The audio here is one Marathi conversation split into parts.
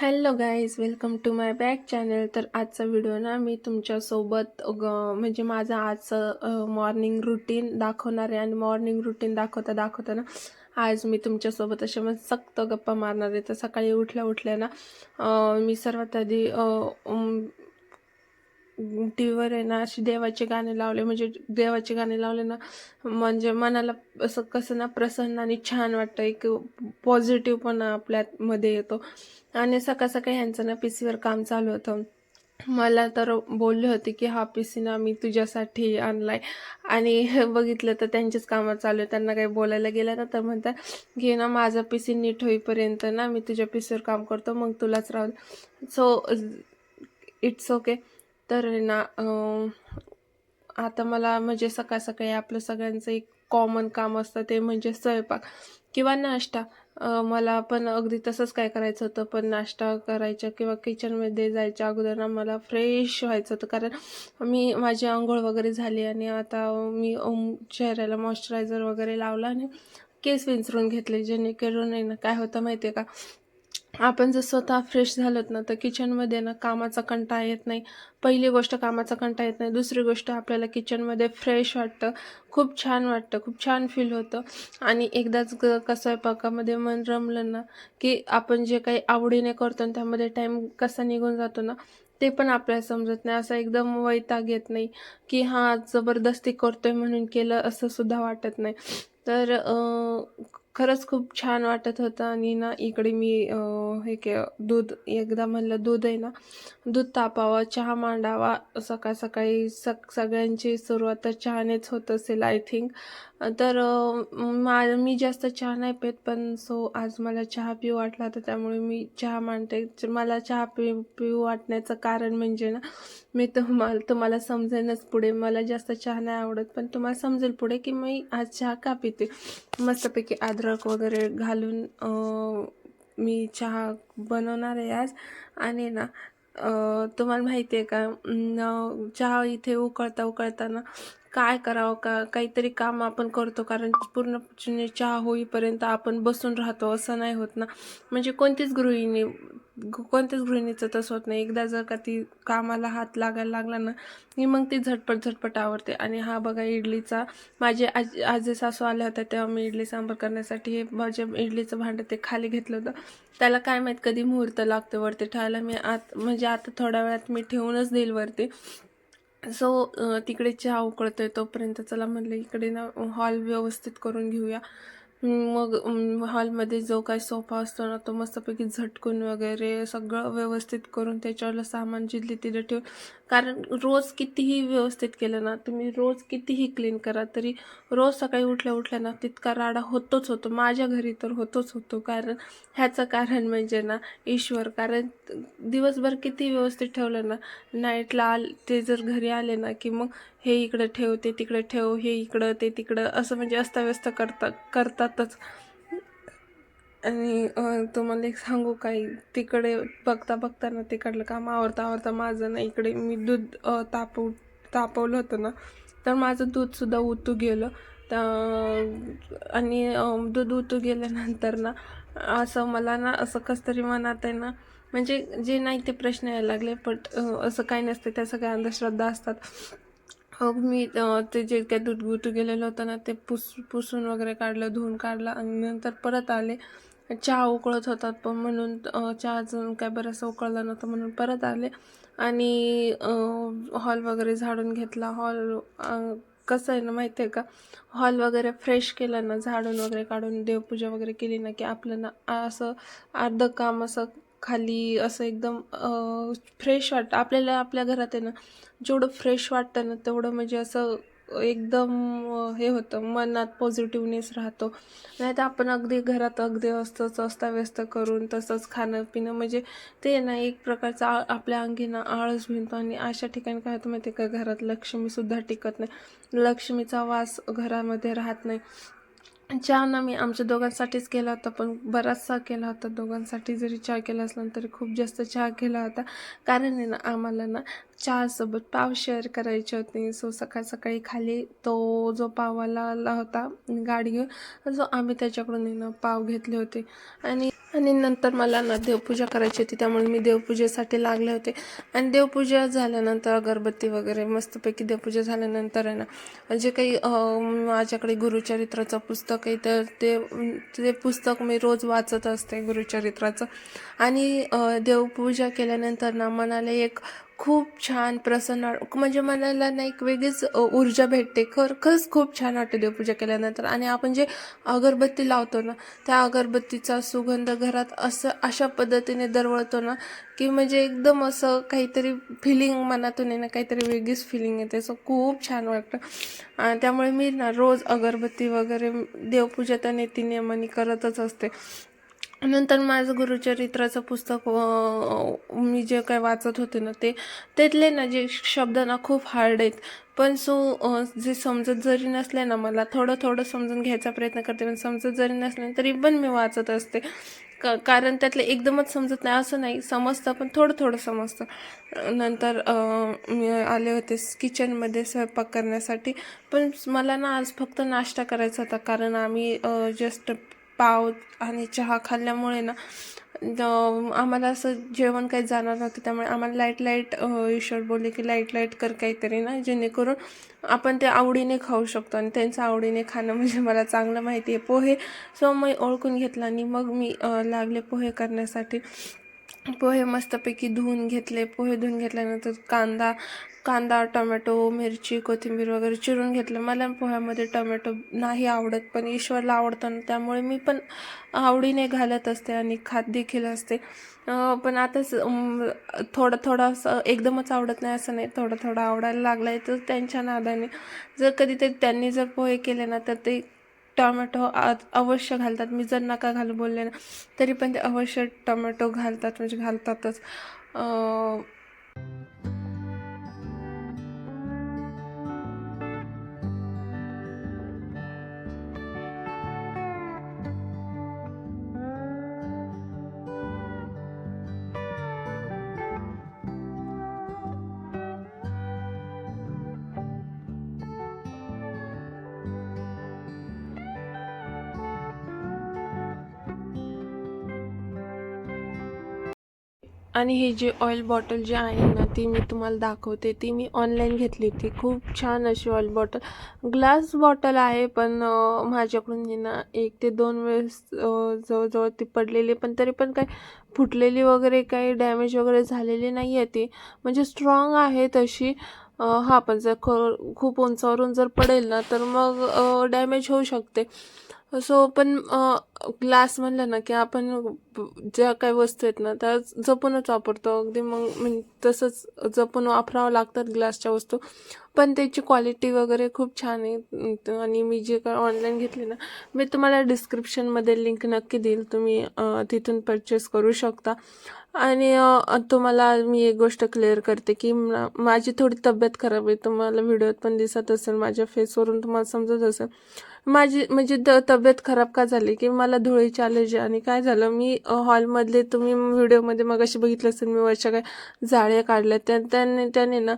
Hello guys welcome to my back channel तर आजचा व्हिडिओ ना मी तुमच्यासोबत ग- म्हणजे माझं आजचं मॉर्निंग रुटीन दाखवणार आहे. आणि मॉर्निंग रुटीन दाखवता दाखवता ना आज मी तुमच्यासोबत असे मग सक्त गप्पा मारणार आहे. तर सकाळी उठल्या उठल्या ना मी सर्वात आधी टी व्हीवर आहे ना अशी देवाचे गाणे लावले म्हणजे देवाचे गाणे लावले ना म्हणजे मनाला असं कसं ना प्रसन्न आणि छान वाटतं. एक पॉझिटिव्ह पण आपल्यामध्ये येतो. आणि सकाळ सकाळी ह्यांचं ना पी सीवर काम चालू होतं. मला तर बोलले होते की हा पी सी ना मी तुझ्यासाठी आणलाय. आणि बघितलं तर त्यांचेच कामं चालू आहे त्यांना काही बोलायला गेलं ना तर म्हणतात घे ना माझा पी सी नीट होईपर्यंत ना मी तुझ्या पी सीवर काम करतो मग तुलाच राहू सो इट्स ओके तर ना आता मला म्हणजे सकाळ सकाळी आपलं सगळ्यांचं एक कॉमन काम असतं ते म्हणजे स्वयंपाक किंवा नाश्ता. मला पण अगदी तसंच काय करायचं होतं पण नाश्ता करायचा किंवा किचनमध्ये जायच्या अगोदर ना मला फ्रेश व्हायचं होतं. कारण मी माझी आंघोळ वगैरे झाली आणि आता मी चेहऱ्याला मॉइश्चरायझर वगैरे लावला आणि केस विंचरून घेतले जेणेकरून नाही ना काय होतं माहिती आहे का आपण जर स्वतः फ्रेश झालोत ना तर किचनमध्ये ना कामाचा कंटाळा येत नाही. पहिली गोष्ट कामाचा कंटाळा येत नाही. दुसरी गोष्ट आपल्याला किचनमध्ये फ्रेश वाटतं. खूप छान वाटतं. खूप छान फील होतं. आणि एकदाच ग का स्वयंपाकामध्ये मन रमलं ना की आपण जे काही आवडीने करतो आणि त्यामध्ये टाईम कसा निघून जातो ना ते पण आपल्याला समजत नाही. असं एकदम वैताग येत नाही की हां जबरदस्ती करतोय म्हणून केलं असं सुद्धा वाटत नाही. तर खरंच खूप छान वाटत होतं. आणि ना इकडे मी हे के दूध एकदा म्हणलं दूध आहे ना दूध तापावं चहा मांडावा सकाळ सकाळी सग सगळ्यांची सुरुवात तर चहानेच होत असेल आय थिंक तर मा मी जास्त चहा नाही पेत पण सो आज मला चहा पिऊ वाटला तर त्यामुळे मी चहा मांडते. मला चहा पि पिऊ वाटण्याचं कारण म्हणजे ना मी तुम्हाला तुम्हाला समजेनच पुढे. मला जास्त चहा नाही आवडत पण तुम्हाला समजेल पुढे की मी आज चहा का पिते? मस्तपैकी अद्रक वगैरे घालून मी चहा बनवणार आहे आज. आणि ना तुम्हाला माहिती आहे का चहा इथे उकळता उकळताना काय करावं का? काहीतरी काम आपण करतो कारण पूर्ण चहा होईपर्यंत आपण बसून राहतो असं नाही होत ना. म्हणजे कोणतीच गृहिणी कोणत्याच गृहिणीचं तसं होत नाही. एकदा जर का ती कामाला हात लागायला लागला ना की मग ती झटपट झटपट आवडते आणि हा बघा इडलीचा माझे आज आजी सासू आल्या होत्या तेव्हा मी इडली सांबार करण्यासाठी हे माझे इडलीचं भांडं ते खाली घेतलं होतं. त्याला काय माहीत कधी मुहूर्त लागतं वरती ठेवायला. मी आत म्हणजे आता थोड्या वेळात मी ठेवूनच देईल वरती. सो तिकडे चहा उकळतोय तोपर्यंत चला म्हणलं इकडे ना हॉल व्यवस्थित करून घेऊया. मग हॉलमध्ये जो काही सोफा असतो ना तो मस्तपैकी झटकून वगैरे सगळं व्यवस्थित करून त्याच्यावर सामान जिथले तिथे ठेवून कारण रोज कितीही व्यवस्थित केलं ना तुम्ही रोज कितीही क्लीन करा तरी रोज सकाळी उठल्या उठल्या ना तितका राडा होतोच होतो. माझ्या घरी तर होतोच होतो कारण ह्याचं कारण म्हणजे ना ईश्वर. कारण दिवसभर किती व्यवस्थित ठेवलं ना नाईटला आल ते जर घरी आले ना की मग हे इकडं ठेव ते तिकडे ठेव हे इकडं ते तिकडं असं म्हणजे अस्ताव्यस्त करता करतातच. आणि तुम्हाला एक सांगू काही तिकडे बघता बघता ना तिकडलं काम आवडता आवडता माझं ना इकडे मी दूध तापव तापवलं होतं ना तर माझं दूधसुद्धा उतू गेलं. तर आणि दूध उतू गेल्यानंतर ना असं मला ना असं कसं तरी मनात आहे ना म्हणजे जे नाही ते प्रश्न यायला लागले बट असं काही नसतं त्या सगळ्या अंधश्रद्धा असतात. मग मी ते जे काय दूध गुतू गेलेलं होतं ना ते पुस पुसून वगैरे काढलं धुवून काढलं आणि नंतर परत आले. चहा उकळत होतात पण म्हणून चहा अजून काय बराचसा उकळला नव्हता म्हणून परत आले. आणि हॉल वगैरे झाडून घेतला. हॉल कसं आहे ना माहिती आहे का? हॉल वगैरे फ्रेश केलं ना झाडून वगैरे काढून देवपूजा वगैरे केली ना की आपलं ना असं अर्धं काम असं खाली असं एकदम फ्रेश वाटतं. आपल्याला आपल्या घरात आहे ना जेवढं फ्रेश वाटतं ना तेवढं म्हणजे असं एकदम हे होतं मनात पॉझिटिव्हनेस राहतो. नाही तर आपण अगदी घरात अगदी असतंच अस्ताव्यस्त करून तसंच खाणं पिणं म्हणजे ते ना एक प्रकारचा आ आपल्या अंगी ना आळस भिनतो. आणि अशा ठिकाणी काय होतं माहिती आहे का? घरात लक्ष्मीसुद्धा टिकत नाही. लक्ष्मीचा वास घरामध्ये राहत नाही. चहा ना मी आमच्या दोघांसाठीच केला होता पण बराचसा केला होता. दोघांसाठी जरी चहा केला असला तरी खूप जास्त चहा केला होता. कारण आहे ना आम्हाला ना चहासोबत पाव शेअर करायचे होते. सो सकाळ सकाळी खाली तो जो पावाला आला होता गाडी घेऊन जो आम्ही त्याच्याकडून ना पाव घेतले होते. आणि आणि नंतर मला ना देवपूजा करायची होती त्यामुळे मी देवपूजेसाठी लागले होते. आणि देवपूजा झाल्यानंतर अगरबत्ती वगैरे मस्तपैकी देवपूजा झाल्यानंतर आहे ना जे काही माझ्याकडे गुरुचरित्राचं पुस्तक आहे तर ते ते पुस्तक मी रोज वाचत असते गुरुचरित्राचं. आणि देवपूजा केल्यानंतर ना मनाला एक खूप छान प्रसन्न म्हणजे मनाला ना एक वेगळीच ऊर्जा भेटते. खर खरंच खूप छान वाटते देवपूजा केल्यानंतर. आणि आपण जे अगरबत्ती लावतो ना त्या अगरबत्तीचा सुगंध घरात असं अशा पद्धतीने दरवळतो ना की म्हणजे एकदम असं काहीतरी फिलिंग मनातून आहे ना काहीतरी वेगळीच फिलिंग येते. असं खूप छान वाटतं. आणि त्यामुळे मी ना रोज अगरबत्ती वगैरे देवपूजा त्या नीतिनियमाने करतच असते. नंतर माझं गुरुचरित्राचं पुस्तक मी जे काय वाचत होते ना ते त्यातले ना जे शब्द ना खूप हार्ड आहेत. पण सो जे समजत जरी नसले ना मला थोडं थोडं समजून घ्यायचा प्रयत्न करते पण समजत जरी नसले तरी पण मी वाचत असते. क कारण त्यातले एकदमच समजत नाही असं नाही समजतं पण थोडं थोडं समजतं. नंतर मी आले होते किचनमध्ये स्वयंपाक करण्यासाठी पण मला ना आज फक्त नाश्ता करायचा होता कारण आम्ही जस्ट पाव आणि चहा खाल्ल्यामुळे ना आम्हाला असं जेवण काही जाणार नव्हतं. त्यामुळे आम्हाला लाइट लाइट ईश्वर बोलले की लाइट लाइट कर काहीतरी ना जेणेकरून आपण ते आवडीने खाऊ शकतो. आणि त्यांचं आवडीने खाणं म्हणजे मला चांगलं माहिती आहे पोहे सो मी ओळखून घेतला आणि मग मी लागले पोहे करण्यासाठी. पोहे मस्तपैकी धुवून घेतले. पोहे धुवून घेतल्यानंतर कांदा कांदा टोमॅटो मिरची कोथिंबीर वगैरे चिरून घेतलं. मला पोह्यामध्ये टोमॅटो नाही आवडत पण ईश्वरला आवडतं ना त्यामुळे मी पण आवडीने घालत असते आणि खात देखील असते. पण आता थोडं थोडं असं एकदमच आवडत नाही असं नाही. थोडं थोडं आवडायला लागलं आहे तर त्यांच्या नादाने. जर कधीतरी त्यांनी जर पोहे केले ना तर ते टोमॅटो अवश्य घालतात. मी जर नका घालू बोलले ना तरी पण ते अवश्य टोमॅटो घालतात म्हणजे घालतातच. आणि ही जी ऑइल बॉटल जी आहे ना ती मी तुम्हाला दाखवते. ती मी ऑनलाईन घेतली होती. खूप छान अशी ऑइल बॉटल ग्लास बॉटल आहे पण माझ्याकडून ना एक ते दोन वेळेस जवळजवळ ती पडलेली. पण तरी पण काही फुटलेली वगैरे काही डॅमेज वगैरे झालेली नाही आहे ती. म्हणजे स्ट्रॉंग आहे तशी. हा पण जर ख खूप उंचावरून जर पडेल ना तर मग डॅमेज होऊ शकते. सो पण ग्लास म्हणलं ना की आपण ज्या काही वस्तू आहेत ना त्या जपूनच वापरतो. अगदी मग म्हणजे तसंच जपून वापरावं लागतात ग्लासच्या वस्तू. पण त्याची क्वालिटी वगैरे खूप छान आहे. आणि मी जे काय ऑनलाईन घेतली ना मी तुम्हाला डिस्क्रिप्शनमध्ये लिंक नक्की देईल. तुम्ही तिथून परचेस करू शकता. आणि तुम्हाला मी एक गोष्ट क्लिअर करते की माझी थोडी तब्येत खराब आहे. तुम्हाला व्हिडिओत पण दिसत असेल माझ्या फेसवरून तुम्हाला समजत असेल. माझी म्हणजे द तब्येत खराब का झाली? की मला धुळीची अलर्जी आणि काय झालं? मी हॉलमधले तुम्ही व्हिडिओमध्ये मग अशी बघितलं असेल मी वरच्या काय जाळ्या काढल्या त्या त्याने त्याने ना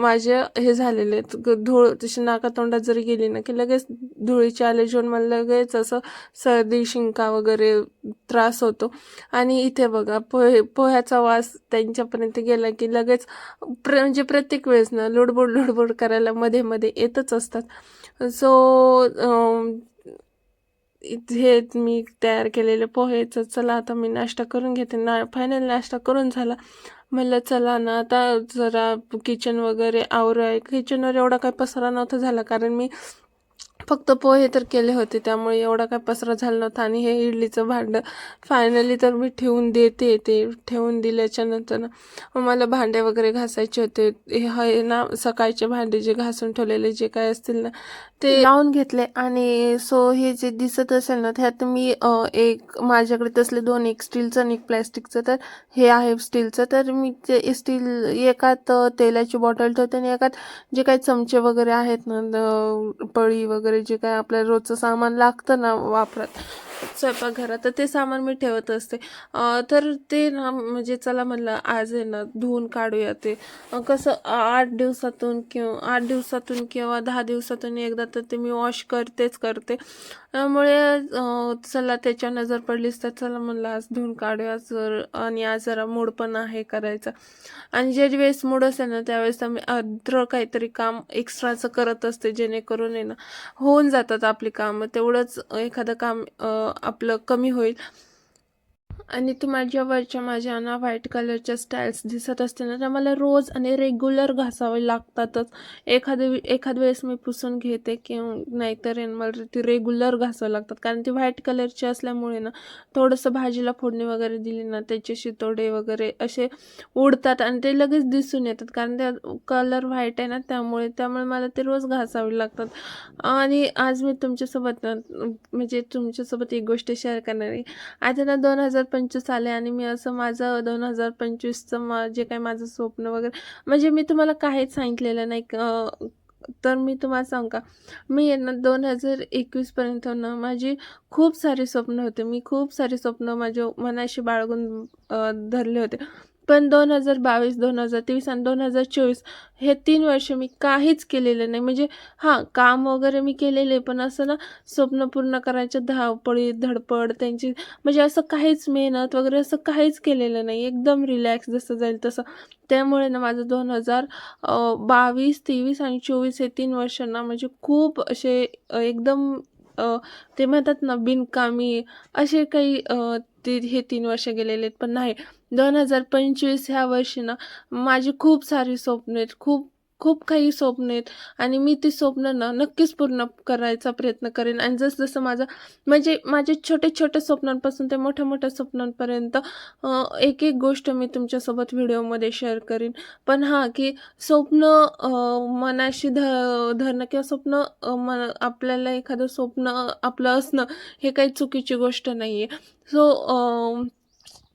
माझे हे झालेले आहेत. ग- धूळ तशी नाकातोंडात जरी गेली ना की लगेच धुळीची अलर्जी होऊन मला लगेच असं सर्दी शिंका वगैरे त्रास होतो. आणि इथे बघा पोहे पोह्याचा वास त्यांच्यापर्यंत गेला की लगेच प्र म्हणजे प्रत्येक वेळेस ना लुडबुड लुडबुड करायला मध्ये मध्ये येतच असतात. सो हे मी तयार केलेले पोहेचं चला आता मी नाश्ता करून घेते. ना फायनल नाश्ता करून झाला. म्हणलं चला ना आता जरा किचन वगैरे आवराय किचनवर एवढा काही पसारा नव्हता झाला कारण मी फक्त पोहे तर केले होते त्यामुळे एवढा काय पसरा झाला नव्हता. आणि हे इडलीचं भांडं फायनली तर मी ठेवून देते ते ठेवून दिल्याच्यानंतर ना मला भांडे वगैरे घासायचे होते. हे ना सकाळचे भांडे जे घासून ठेवलेले जे काय असतील ना ते लावून घेतले. आणि सो हे जे दिसत असेल ना त्यात मी एक माझ्याकडे तसले दोन एक स्टीलचं आणि एक प्लॅस्टिकचं तर हे आहे स्टीलचं. तर मी ते स्टील एकात तेलाची बॉटल ठेवते आणि एकात जे काही चमचे वगैरे आहेत ना पळी वगैरे जे काय आपल्याला रोजचं सामान लागतं ना वापरात स्वयंपाकघरात तर ते सामान मी ठेवत असते. तर ते ना म्हणजे चला म्हणलं आज आहे ना धुवून काढूया ते. कसं आठ दिवसातून किंवा आठ दिवसातून किंवा दहा दिवसातून एकदा तर ते मी वॉश करतेच करते. त्यामुळे चला त्याच्या नजर पडलीच तर चला म्हणलं आज धुवून काढूया जर आणि आज जरा मूड पण आहे करायचा. आणि ज्या वेळेस मूड असेल ना त्यावेळेस आम्ही अद्र काहीतरी काम एक्स्ट्राचं करत असते जेणेकरून आहे ना होऊन जातात आपली कामं. तेवढंच एखादं काम आपलं कमी होईल. आणि तुम्हाला ज्या वरच्या माझ्या ना व्हाईट कलरच्या स्टाईल्स दिसत असते ना त्या मला रोज आणि रेग्युलर घासावे लागतातच. एखाद्या एखाद वेळेस मी पुसून घेते किंवा नाहीतर मला ती रेग्युलर घासावं लागतात. कारण ती व्हाईट कलरची असल्यामुळे ना थोडंसं भाजीला फोडणी वगैरे दिली ना त्याचे शितोडे वगैरे असे उडतात आणि ते लगेच दिसून येतात. कारण त्या कलर व्हाईट आहे ना त्यामुळे त्यामुळे मला ते रोज घासावे लागतात. आणि आज मी तुमच्यासोबत ना म्हणजे तुमच्यासोबत एक गोष्ट शेअर करणार आहे. आता ना दोन हजार पंचवीस आले आणि मी असं माझं दोन हजार पंचवीसचं जे काही माझं स्वप्न वगैरे म्हणजे मी तुम्हाला काहीच सांगितलेलं नाही. तर मी तुम्हाला सांग का? मी ना दोन हजार एकवीसपर्यंत ना माझी खूप सारे स्वप्न होते. मी खूप सारे स्वप्न माझ्या मनाशी बाळगून धरले होते. पण दोन हजार बावीस दोन हजार तेवीस आणि दोन हजार चोवीस हे तीन वर्ष मी काहीच केलेलं नाही. म्हणजे हां काम वगैरे मी केलेले पण असं ना स्वप्न पूर्ण करायच्या धावपळी धडपड त्यांची म्हणजे असं काहीच मेहनत वगैरे असं काहीच केलेलं नाही. एकदम रिलॅक्स जसं जाईल तसं. त्यामुळे ना माझं दोन हजार बावीस तेवीस आणि चोवीस हे तीन वर्ष ना म्हणजे खूप असे एकदम ते म्हणतात ना बिनकामी असे काही ते हे तीन वर्ष गेलेले आहेत. पण नाही दोन हजार पंचवीस ह्या वर्षी ना माझी खूप सारी स्वप्न आहेत. खूप खूप काही स्वप्न आहेत. आणि मी ती स्वप्न ना नक्कीच पूर्ण करायचा प्रयत्न करेन. आणि जसजसं माझं म्हणजे माझे छोटे छोटे स्वप्नांपासून ते मोठ्या मोठ्या स्वप्नांपर्यंत एक एक गोष्ट मी तुमच्यासोबत व्हिडिओमध्ये शेअर करीन. पण हां की स्वप्न मनाशी ध धरणं किंवा स्वप्न मन आपल्याला एखादं स्वप्न आपलं असणं हे काही चुकीची गोष्ट नाही आहे सो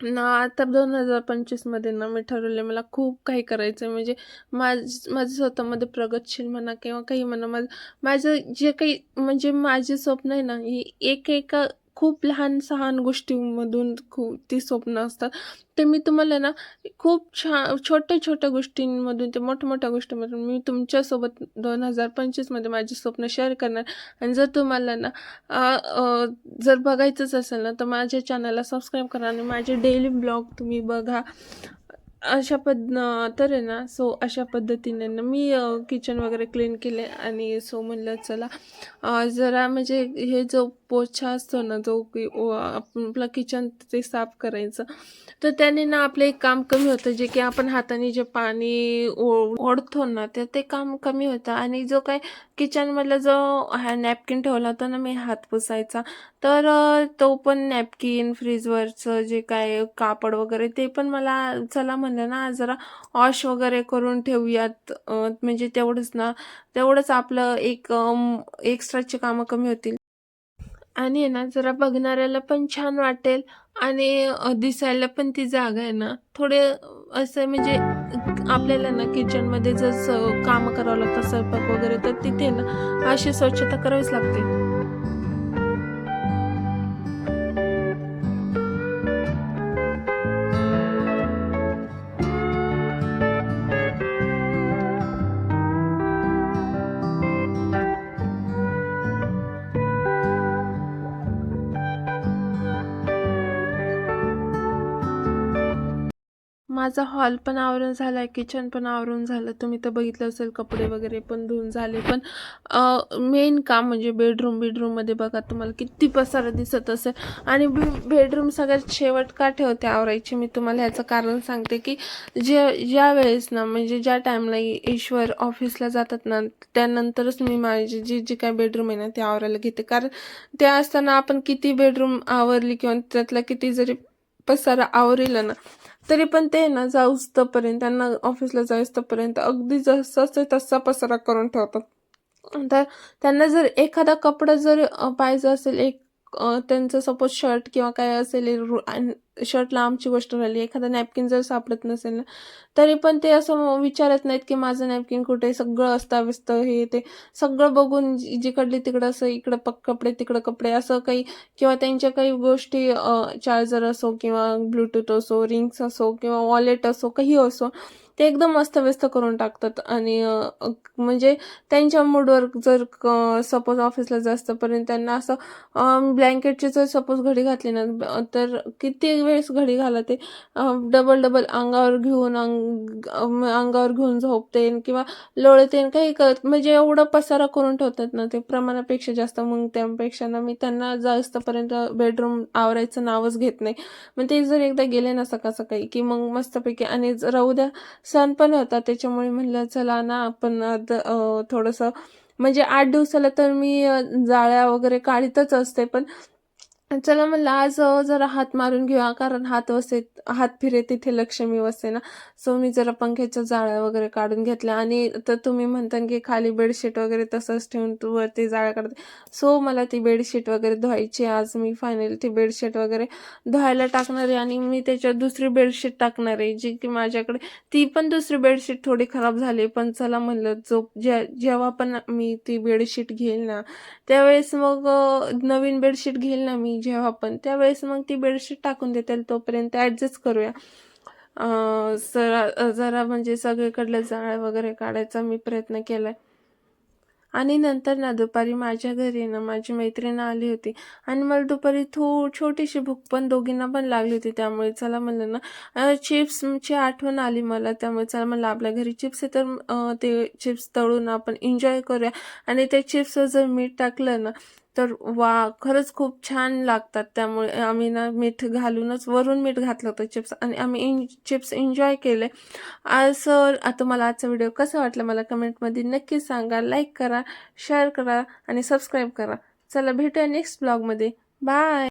ना आता दोन हजार पंचवीसमध्ये ना मी ठरवले मला खूप काही करायचं आहे म्हणजे माझ माझं स्वतःमध्ये प्रगतशील म्हणा किंवा काही म्हणा माझं माझं जे काही म्हणजे माझे स्वप्न आहे ना हे एक एका खूप लहान सहान गोष्टींमधून खूप ती स्वप्न असतात. ते मी तुम्हाला ना खूप छान छोट्या छोट्या गोष्टींमधून ते मोठ्या मोठ्या गोष्टींमधून मी तुमच्यासोबत दोन हजार पंचवीसमध्ये माझी स्वप्न शेअर करणार. आणि जर तुम्हाला ना जर बघायचंच असेल ना तर माझ्या चॅनलला सबस्क्राईब करा आणि माझे डेली ब्लॉग तुम्ही बघा. अशा पद तर आहे ना सो अशा पद्धतीने ना मी किचन वगैरे क्लीन केले आणि सो म्हणलं चला जरा म्हणजे हे जो पोछा असतो ना जो की आपलं किचन ते साफ करायचं तर त्याने ना आपलं एक काम कमी होतं जे की आपण हाताने जे पाणी ओ- ओढतो ना तर ते काम कमी होतं. आणि जो काय किचनमधला जो हा नॅपकिन ठेवला होता ना मी हात पुसायचा तर तो पण नॅपकिन फ्रीजवरचं जे काय कापड वगैरे ते पण मला चला म्हणलं ना जरा वॉश वगैरे करून ठेवूयात. म्हणजे तेवढंच ना तेवढंच आपलं एक एक्स्ट्राची कामं कमी होतील. आणि ना जरा बघणाऱ्याला पण छान वाटेल आणि दिसायला पण ती जागा आहे ना थोडे असं म्हणजे आपल्याला ना किचनमध्ये जसं कामं करावं लागतं स्वयंपाक वगैरे तर तिथे ना अशी स्वच्छता करावीच लागते. माझा हॉल पण आवरून झाला आहे किचन पण आवरून झालं. तुम्ही तर बघितलं असेल कपडे वगैरे पण धुवून झाले. पण मेन काम म्हणजे बेडरूम बेडरूममध्ये बघा तुम्हाला किती पसारा दिसत असेल. आणि बेडरूम सगळ्यात शेवट का ठेवते आवरायची? मी तुम्हाला ह्याचं कारण सांगते की जे ज्या वेळेस ना म्हणजे ज्या टाईमला ईश्वर ऑफिसला जातात ना त्यानंतरच मी माझी जी जी काय बेडरूम आहे ना ते आवरायला घेते. कारण ते असताना आपण किती बेडरूम आवरली किंवा त्यातला किती जरी पसारा आवरेल ना तरी पण ते ना जाऊस तोपर्यंत त्यांना ऑफिसला जाऊस तोपर्यंत अगदी जसं आहे तसा पसारा करून ठेवतात. तर त्यांना जर एखादा कपडा जर पाहिजे असेल एक त्यांचं सपोज शर्ट किंवा काय असेल शर्ट लांबची गोष्ट राहिली एखादा नॅपकिन जर सापडत नसेल ना तरी पण ते असं विचारत नाहीत की माझं नॅपकिन कुठे सगळं अस्ताव्यस्त हे ते सगळं बघून जिकडले तिकडं असं इकडं पक कपडे तिकडं कपडे असं काही किंवा त्यांच्या काही गोष्टी चार्जर असो किंवा ब्लूटूथ असो रिंग्स असो किंवा वॉलेट असो काही असो ते एकदम अस्तव्यस्त करून टाकतात. आणि म्हणजे त्यांच्या मूडवर जर सपोज ऑफिसला जास्तपर्यंत त्यांना असं ब्लँकेटची जर सपोज घडी घातली ना तर किती वेळेस घडी घाला ते डबल डबल अंगावर घेऊन अंग अंगावर घेऊन झोपते किंवा लोळते काही करत म्हणजे एवढं पसारा करून ठेवतात ना ते प्रमाणापेक्षा जास्त. मग त्यापेक्षा ना मी त्यांना जास्तपर्यंत बेडरूम आवरायचं नावच घेत नाही. मग ते जर एकदा गेले ना सकाळ सकाळी की मग मस्तपैकी आणि जर द्या सण पण होता त्याच्यामुळे म्हणलं चला ना आपण थोडस थोडंसं म्हणजे आठ दिवसाला तर मी जाळ्या वगैरे काढतच असते पण चला म्हणलं आज जरा हात मारून घेऊया कारण हात वसे हात फिरे तिथे लक्ष्मी वसे ना. सो मी जरा पंख्याच्या जाळ्या वगैरे काढून घेतल्या आणि तर तुम्ही म्हणता की खाली बेडशीट वगैरे तसंच ठेवून तू वरती जाळ्या काढते सो मला ती बेडशीट वगैरे धुवायची आज मी फायनली ती बेडशीट वगैरे धुवायला टाकणार आहे आणि मी त्याच्यात दुसरी बेडशीट टाकणार आहे जी की माझ्याकडे ती पण दुसरी बेडशीट थोडी खराब झाली पण चला म्हणलं जो जे जेव्हा पण मी ती बेडशीट घेईल ना त्यावेळेस मग नवीन बेडशीट घेईल ना मी जेव्हा पण त्यावेळेस मग ती बेडशीट टाकून देतील तोपर्यंत ॲडजस्ट करूया. सरा जरा जरा म्हणजे सगळीकडलं जाळ वगैरे काढायचा मी प्रयत्न केलाय. आणि नंतर ना दुपारी माझ्या घरी ना माझी मैत्रीण आली होती. आणि मला दुपारी थो छोटीशी भूक पण दोघींना पण लागली होती त्यामुळे चला म्हणलं ना चिप्सची आठवण आली मला त्यामुळे चला म्हणलं आपल्या घरी चिप्स आहे तर ते चिप्स तळून आपण एन्जॉय करूया. आणि त्या चिप्सवर जर मीठ टाकलं ना तर वा खरंच खूप छान लागतात. त्यामुळे आम्ही ना मीठ घालूनच वरून मीठ घातलं होतं चिप्स आणि आम्ही चिप्स एन्जॉय केले. आज आता मला आजचा व्हिडिओ कसा वाटला मला कमेंटमध्ये नक्की सांगा. लाईक करा शेअर करा आणि सबस्क्राईब करा. चला भेटूया नेक्स्ट ब्लॉगमध्ये बाय